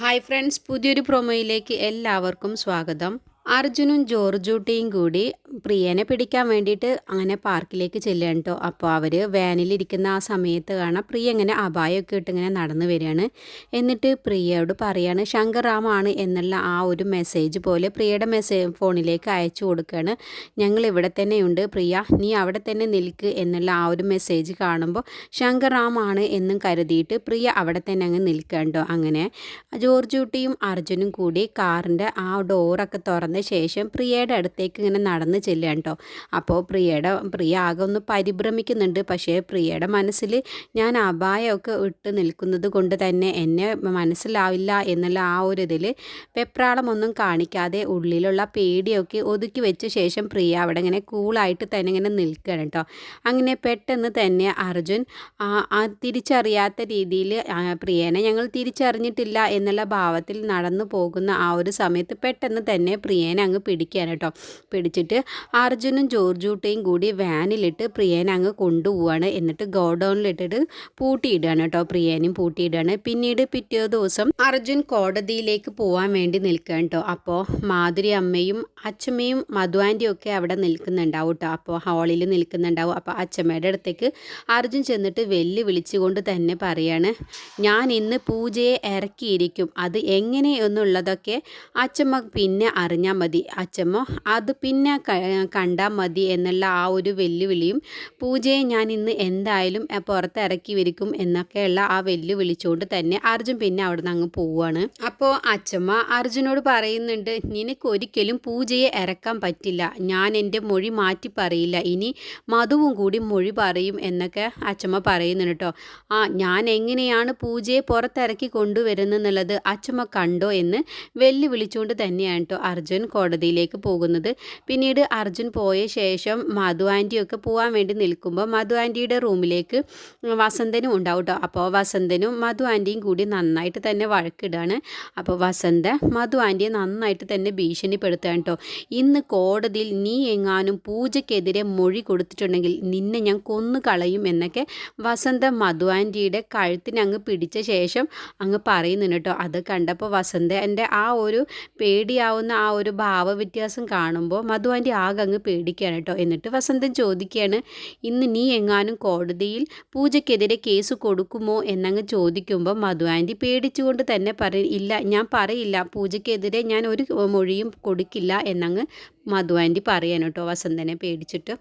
Hi friends പുതിയൊരു പ്രൊമോയിലേക്ക് എല്ലാവർക്കും സ്വാഗതം. അർജുനും ജോർജൂട്ടിയും കൂടി പ്രിയനെ പിടിക്കാൻ വേണ്ടിയിട്ട് അങ്ങനെ പാർക്കിലേക്ക് ചെല്ലുകയാണ് കേട്ടോ അപ്പോൾ അവർ വാനിലിരിക്കുന്ന ആ സമയത്ത് കാണാം പ്രിയ ഇങ്ങനെ അപായമൊക്കെ ഇട്ട് ഇങ്ങനെ നടന്നു വരികയാണ്. എന്നിട്ട് പ്രിയയോട് പറയാണ് ശങ്കറാമാണ് എന്നുള്ള ആ ഒരു മെസ്സേജ് പോലെ പ്രിയയുടെ മെസ്സേജ് ഫോണിലേക്ക് അയച്ചു കൊടുക്കുകയാണ്. ഞങ്ങൾ ഇവിടെ തന്നെയുണ്ട് പ്രിയ. നീ അവിടെ തന്നെ നിൽക്ക് എന്നുള്ള ആ ഒരു മെസ്സേജ് കാണുമ്പോൾ ശങ്കറാമാണ് എന്നും കരുതിയിട്ട് പ്രിയ അവിടെ തന്നെ അങ്ങ് നിൽക്കണ്ടോ അങ്ങനെ ജോർജൂട്ടിയും അർജുനും കൂടി കാറിന്റെ ആ ഡോറൊക്കെ തുറന്ന ശേഷം പ്രിയയുടെ അടുത്തേക്ക് ഇങ്ങനെ നടന്ന് ചെല്ലുകയാണ് കേട്ടോ അപ്പോൾ പ്രിയയുടെ പ്രിയ ആകെ ഒന്ന് പരിഭ്രമിക്കുന്നുണ്ട്. പക്ഷേ പ്രിയയുടെ മനസ്സിൽ ഞാൻ അപായമൊക്കെ ഇട്ട് നിൽക്കുന്നത് കൊണ്ട് തന്നെ എന്നെ മനസ്സിലാവില്ല എന്നുള്ള ആ ഒരു ഇതിൽ വെപ്രാളമൊന്നും കാണിക്കാതെ ഉള്ളിലുള്ള പേടിയൊക്കെ ഒതുക്കി വെച്ച ശേഷം പ്രിയ അവിടെ ഇങ്ങനെ കൂളായിട്ട് തന്നെ ഇങ്ങനെ നിൽക്കുകയാണ് കേട്ടോ. അങ്ങനെ പെട്ടെന്ന് തന്നെ അർജുൻ തിരിച്ചറിയാത്ത രീതിയിൽ പ്രിയനെ ഞങ്ങൾ തിരിച്ചറിഞ്ഞിട്ടില്ല എന്നുള്ള ഭാവത്തിൽ നടന്നു പോകുന്ന ആ ഒരു സമയത്ത് പെട്ടെന്ന് തന്നെ പ്രിയനെ അങ്ങ് പിടിക്കുകയാണ് കേട്ടോ. പിടിച്ചിട്ട് അർജുനും ജോർജൂട്ടയും കൂടി വാനിലിട്ട് പ്രിയനെ അങ്ങ് കൊണ്ടുപോവാണ്. എന്നിട്ട് ഗോഡൗണിലിട്ടിട്ട് പൂട്ടിയിടുകയാണ് കേട്ടോ പ്രിയനും പൂട്ടിയിടുകയാണ്. പിന്നീട് പിറ്റേ ദിവസം അർജുൻ കോടതിയിലേക്ക് പോകാൻ വേണ്ടി നിൽക്കുകയാണ് കേട്ടോ. അപ്പോൾ മാധുരി അമ്മയും അച്ഛമ്മയും മധു ആന്റിയും ഒക്കെ അവിടെ നിൽക്കുന്നുണ്ടാവും കേട്ടോ. അപ്പോൾ ഹാളിൽ നിൽക്കുന്നുണ്ടാവും. അപ്പോൾ അച്ഛമ്മയുടെ അടുത്തേക്ക് അർജുൻ ചെന്നിട്ട് വെല്ലു വിളിച്ചുകൊണ്ട് തന്നെ പറയാണ് ഞാൻ ഇന്ന് പൂജയെ ഇറക്കിയിരിക്കും. അത് എങ്ങനെയെന്നുള്ളതൊക്കെ അച്ഛമ്മ പിന്നെ അറിഞ്ഞാൽ മതി. അച്ഛമ്മ അത് പിന്നെ കണ്ടാൽ മതി എന്നുള്ള ആ ഒരു വെല്ലുവിളിയും പൂജയെ ഞാൻ ഇന്ന് എന്തായാലും പുറത്തിറക്കി വരിക്കും എന്നൊക്കെയുള്ള ആ വെല്ലുവിളിച്ചുകൊണ്ട് തന്നെ അർജുൻ പിന്നെ അവിടെ നിന്ന് അങ്ങ് പോവുകയാണ് അപ്പോൾ അച്ഛമ്മ അർജുനോട് പറയുന്നുണ്ട് നിനക്ക് ഒരിക്കലും പൂജയെ ഇറക്കാൻ പറ്റില്ല. ഞാൻ എന്റെ മൊഴി മാറ്റി പറയില്ല. ഇനി മധുവും കൂടി മൊഴി പറയും എന്നൊക്കെ അച്ഛമ്മ പറയുന്നുണ്ട് കേട്ടോ. ആ ഞാൻ എങ്ങനെയാണ് പൂജയെ പുറത്തിറക്കി കൊണ്ടുവരുന്നെന്നുള്ളത് അച്ഛമ്മ കണ്ടോ എന്ന് വെല്ലുവിളിച്ചുകൊണ്ട് തന്നെയാണ് കേട്ടോ അർജുൻ കോടതിയിലേക്ക് പോകുന്നത്. പിന്നീട് അർജുൻ പോയ ശേഷം മധു ആന്റിയൊക്കെ പോകാൻ വേണ്ടി നിൽക്കുമ്പോൾ മധു ആന്റിയുടെ റൂമിലേക്ക് വസന്തനും ഉണ്ടാവും കേട്ടോ അപ്പോൾ വസന്തനും മധു ആന്റിയും കൂടി നന്നായിട്ട് തന്നെ വഴക്കിടാണ്. അപ്പോൾ വസന്ത മധു ആന്റിയെ നന്നായിട്ട് തന്നെ ഭീഷണിപ്പെടുത്തുകയാണ് കേട്ടോ ഇന്ന് കോടതിയിൽ നീ എങ്ങാനും പൂജയ്ക്കെതിരെ മൊഴി കൊടുത്തിട്ടുണ്ടെങ്കിൽ നിന്നെ ഞാൻ കൊന്നു കളയും എന്നൊക്കെ വസന്ത മധു ആന്റിയുടെ കഴുത്തിന് അങ്ങ് പിടിച്ച ശേഷം അങ്ങ് പറയുന്നുണ്ട് കേട്ടോ അത് കണ്ടപ്പോൾ വസന്ത എന്റെ ആ ഒരു പേടിയാവുന്ന ആ ഒരു ഭാവവ്യത്യാസം കാണുമ്പോൾ മധു ആന്റി ആകെ അങ്ങ് പേടിക്കുകയാണ് കേട്ടോ. എന്നിട്ട് വസന്തൻ ചോദിക്കുകയാണ് ഇന്ന് നീ എങ്ങാനും കോടതിയിൽ പൂജയ്ക്കെതിരെ കേസ് കൊടുക്കുമോ? എന്നങ്ങ് ചോദിക്കുമ്പോൾ മധു ആന്റി പേടിച്ചുകൊണ്ട് തന്നെ പറയും ഇല്ല ഞാൻ പറയില്ല. പൂജയ്ക്കെതിരെ ഞാൻ ഒരു മൊഴിയും കൊടുക്കില്ല എന്നങ്ങ് മധു ആന്റി പറയാൻ വസന്തനെ പേടിച്ചിട്ട്.